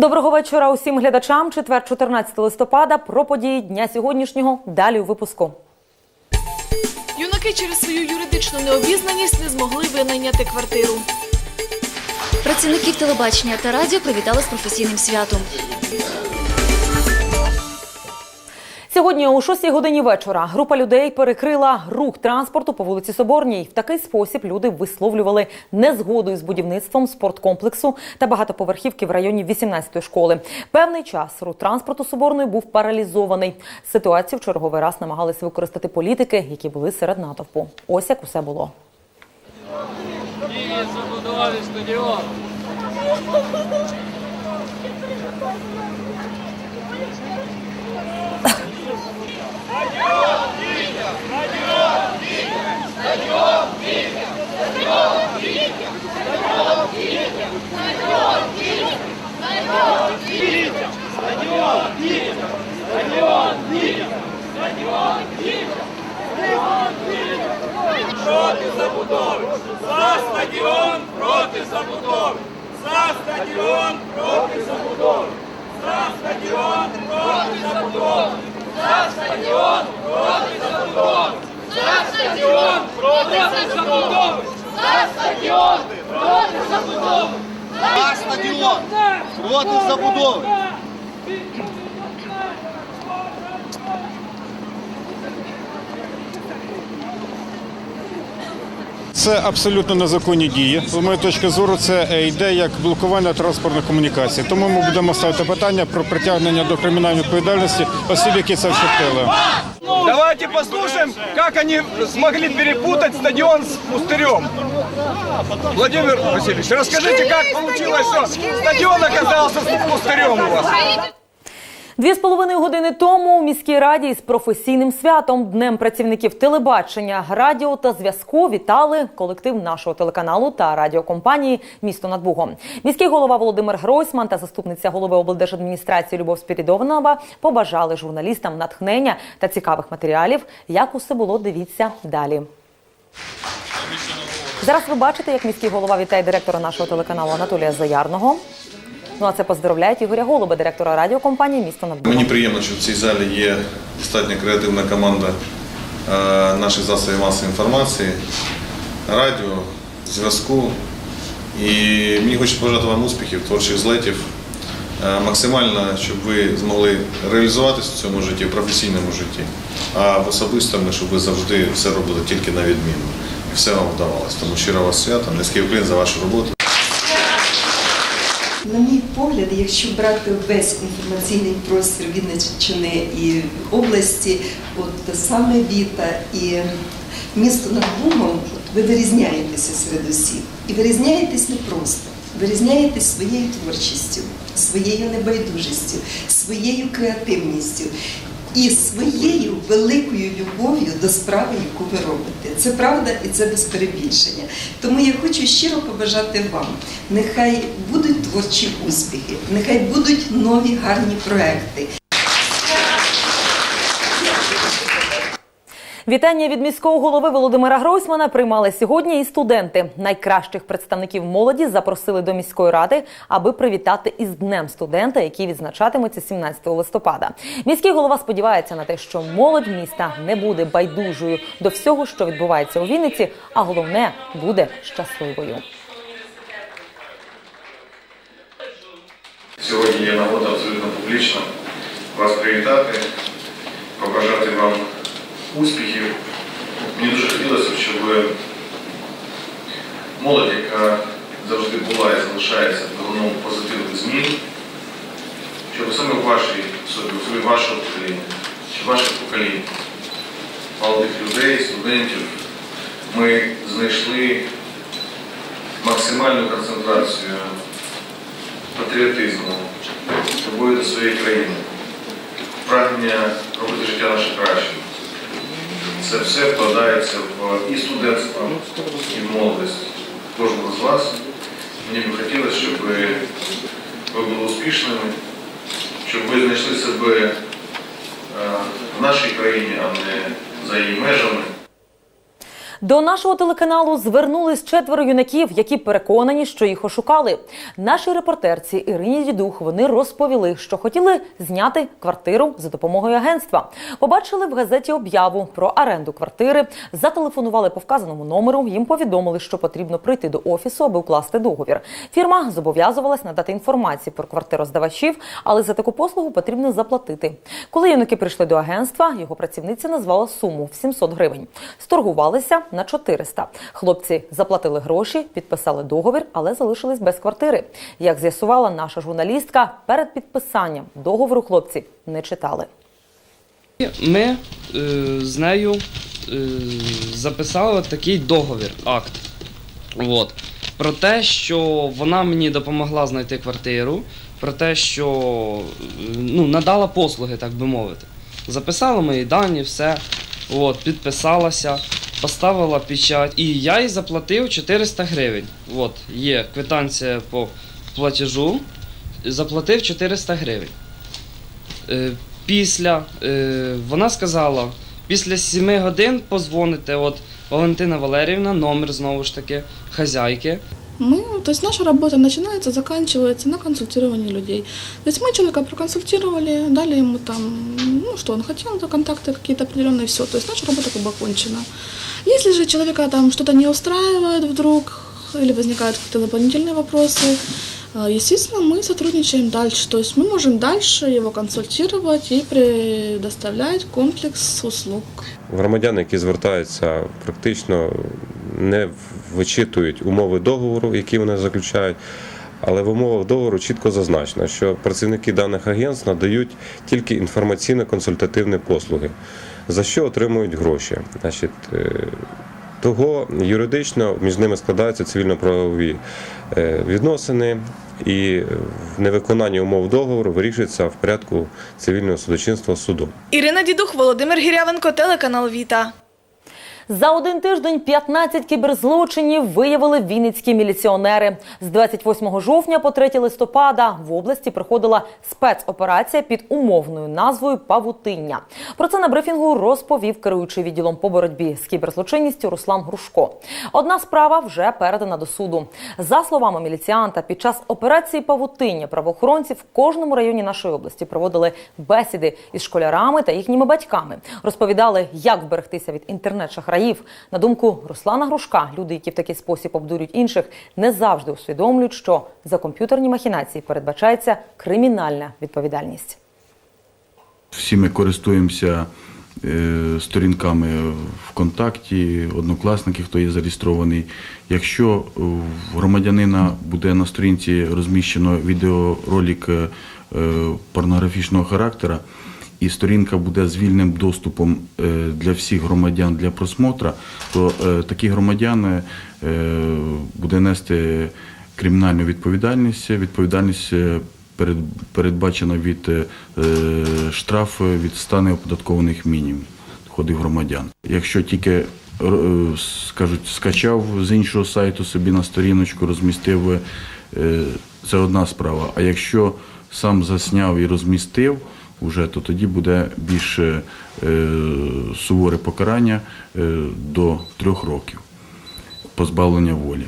Доброго вечора усім глядачам. Четвер, 14 листопада. Про події дня сьогоднішнього. Далі у випуску. Юнаки через свою юридичну необізнаність не змогли винайняти квартиру. Працівників телебачення та радіо привітали з професійним святом. Сьогодні о 6 годині вечора група людей перекрила рух транспорту по вулиці Соборній. В такий спосіб люди висловлювали незгоду із будівництвом спорткомплексу та багатоповерхівки в районі 18-ї школи. Певний час рух транспорту Соборної був паралізований. Ситуацію в черговий раз намагалися використати політики, які були серед натовпу. Ось як усе було. Киев забудували стадіон. Проти забудови! За стадіон проти забудови! За стадіон проти забудови! За стадіон проти забудови! За стадіон проти забудови! За стадіон проти забудови! За стадіон проти забудови. Це абсолютно незаконні дії. З моєї точки зору, це е, йде як блокування транспортної комунікації. Тому ми будемо ставити питання про притягнення до кримінальної відповідальності осіб, які це вчинили. Давайте послушаем, как они смогли перепутать стадион с пустырем. Владимир Васильевич, расскажите, как получилось, что стадион оказался с пустырем у вас? Дві з половиною години тому у міській раді із професійним святом Днем працівників телебачення, радіо та зв'язку вітали колектив нашого телеканалу та радіокомпанії Місто над Бугом. Міський голова Володимир Гройсман та заступниця голови облдержадміністрації Любов Спірідонова побажали журналістам натхнення та цікавих матеріалів. Як усе було, дивіться далі. Зараз ви бачите, як міський голова вітає директора нашого телеканалу Анатолія Заярного. Ну а це поздоровляють Ігоря Голуба, директора радіокомпанії Місто над. Мені приємно, що в цій залі є достатньо креативна команда е, наших засобів масової інформації, радіо, зв'язку. І мені хочеться побажати вам успіхів, творчих злетів, е, максимально, щоб ви змогли реалізуватися в цьому житті, в професійному житті, а в особистому, щоб ви завжди все робили тільки на відміну. І все вам вдавалося. Тому щиро вас свято, низький вклін за вашу роботу. На мій погляд, якщо брати весь інформаційний простір Вінниччини і області, от саме Віта і місто над Бугом, от ви вирізняєтеся серед усіх. І вирізняєтесь не просто, вирізняєтесь своєю творчістю, своєю небайдужістю, своєю креативністю. І своєю великою любов'ю до справи, яку ви робите. Це правда і це без перебільшення. Тому я хочу щиро побажати вам. Нехай будуть творчі успіхи, нехай будуть нові гарні проекти. Вітання від міського голови Володимира Гройсмана приймали сьогодні і студенти. Найкращих представників молоді запросили до міської ради, аби привітати із Днем студента, який відзначатиметься 17 листопада. Міський голова сподівається на те, що молодь міста не буде байдужою до всього, що відбувається у Вінниці, а головне буде щасливою. Сьогодні є нагода абсолютно публічно вас привітати, побажати вам успіхів. Мені дуже хотілося, щоб молодь, яка завжди була і залишається двигуном позитивних змін, щоб саме в вашій собі, в собі вашого покоління, чи ваших поколінь, молодих людей, студентів, ми знайшли максимальну концентрацію патріотизму, любові до своєї країни, прагнення робити життя наше. Це все вкладається в і студентство, і в молодість кожного з вас. Мені б хотілося, щоб ви ви були успішними, щоб ви знайшли себе е, в нашій країні, а не за її межами. До нашого телеканалу звернулись четверо юнаків, які переконані, що їх ошукали. Нашій репортерці Ірині Дідух вони розповіли, що хотіли зняти квартиру за допомогою агентства. Побачили в газеті об'яву про оренду квартири, зателефонували по вказаному номеру. Їм повідомили, що потрібно прийти до офісу, аби укласти договір. Фірма зобов'язувалась надати інформацію про квартироздавачів, але за таку послугу потрібно заплатити. Коли юнаки прийшли до агентства, його працівниця назвала суму в 700 гривень. Сторгувалися на 400. Хлопці заплатили гроші, підписали договір, але залишились без квартири. Як з'ясувала наша журналістка, перед підписанням договору хлопці не читали. Ми е, з нею е, записали такий договір, акт. От. Про те, що вона мені допомогла знайти квартиру, про те, що е, ну, надала послуги, так би мовити. Записала мої дані, все. От, підписалася, поставила печать. І я їй заплатив 400 гривень. От, є квитанція по платежу. Заплатив 400 гривень. Е, Після е, вона сказала, після 7 годин позвоните, от Валентина Валеріївна, номер знову ж таки, хазяйки. Мы, то есть наша работа начинается, заканчивается на консультировании людей. То есть мы человека проконсультировали, дали ему там, ну что он хотел, да, контакты какие-то определенные, все. То есть наша работа как бы окончена. Если же человека там что-то не устраивает вдруг, или возникают какие-то дополнительные вопросы, э, естественно, мы сотрудничаем дальше. То есть мы можем дальше его консультировать и предоставлять комплекс услуг. Громадяни, які звертаються, практично не вичитують умови договору, які вони заключають. Але в умовах договору чітко зазначено, що працівники даних агентств надають тільки інформаційно-консультативні послуги, за що отримують гроші. Значить, е, того юридично між ними складаються цивільно-правові відносини, і в невиконанні умов договору вирішується в порядку цивільного судочинства судом. Ірина Дідух, Володимир Гірявенко, телеканал Віта. За один тиждень 15 кіберзлочинів виявили вінницькі міліціонери. З 28 жовтня по 3 листопада в області проходила спецоперація під умовною назвою Павутиння. Про це на брифінгу розповів керуючий відділом по боротьбі з кіберзлочинністю Руслан Грушко. Одна справа вже передана до суду. За словами міліціанта, під час операції Павутиння правоохоронці в кожному районі нашої області проводили бесіди із школярами та їхніми батьками. Розповідали, як вберегтися від інтернет-шахраїв. На думку Руслана Грушка, люди, які в такий спосіб обдурюють інших, не завжди усвідомлюють, що за комп'ютерні махінації передбачається кримінальна відповідальність. Всі ми користуємося е, сторінками ВКонтакті, однокласники, хто є зареєстрований. Якщо в громадянина буде на сторінці розміщено відеоролик е, порнографічного характера, і сторінка буде з вільним доступом е, для всіх громадян для просмотра, то е, такі громадяни е, буде нести кримінальну відповідальність, відповідальність передбачена від штрафу від 100 неоподаткованих мінімумів доходів громадян. Якщо тільки скажуть, скачав з іншого сайту собі на сторіночку, розмістив, це одна справа. А якщо сам засняв і розмістив, вже, то тоді буде більш е, суворе покарання е, до трьох років позбавлення волі.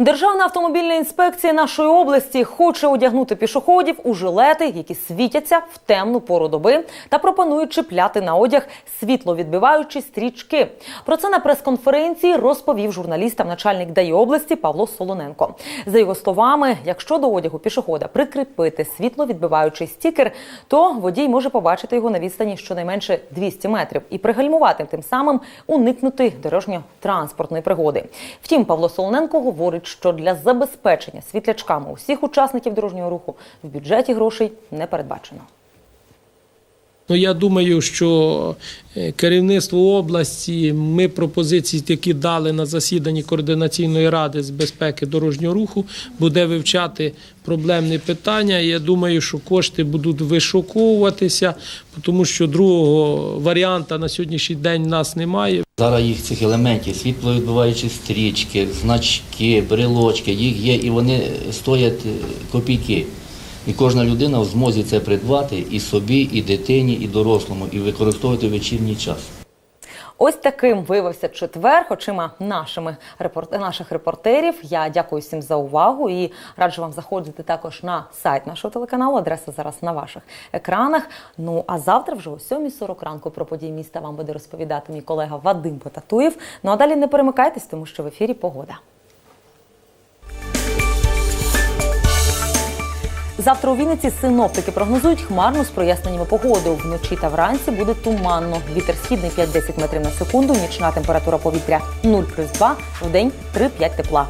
Державна автомобільна інспекція нашої області хоче одягнути пішоходів у жилети, які світяться в темну пору доби, та пропонують чіпляти на одяг світловідбиваючі стрічки. Про це на прес-конференції розповів журналістам начальник ДАІ області Павло Солоненко. За його словами, якщо до одягу пішохода прикріпити світловідбиваючий стікер, то водій може побачити його на відстані щонайменше 200 метрів і пригальмувати тим самим уникнути дорожньо-транспортної пригоди. Втім, Павло Солоненко говорить, що для забезпечення світлячками усіх учасників дорожнього руху в бюджеті грошей не передбачено. Ну, я думаю, що е, керівництво області ми пропозиції, які дали на засіданні координаційної ради з безпеки дорожнього руху, буде вивчати проблемні питання. Я думаю, що кошти будуть вишуковуватися, тому що другого варіанта на сьогоднішній день в нас немає. Зараз їх цих елементів, світловідбиваючі стрічки, значки, брелочки, їх є і вони стоять е, копійки. І кожна людина в змозі це придбати і собі, і дитині, і дорослому, і використовувати вечірній час. Ось таким виявився четвер, очима нашими репорт... наших репортерів. Я дякую всім за увагу і раджу вам заходити також на сайт нашого телеканалу. Адреса зараз на ваших екранах. Ну а завтра, вже о 7.40 ранку, про події міста вам буде розповідати мій колега Вадим Потатуєв. Ну а далі не перемикайтесь, тому що в ефірі погода. Завтра у Вінниці синоптики прогнозують хмарну з проясненнями погоди. Вночі та вранці буде туманно. Вітер східний 5-10 метрів на секунду. Нічна температура повітря 0 плюс 2, в день 3-5 тепла.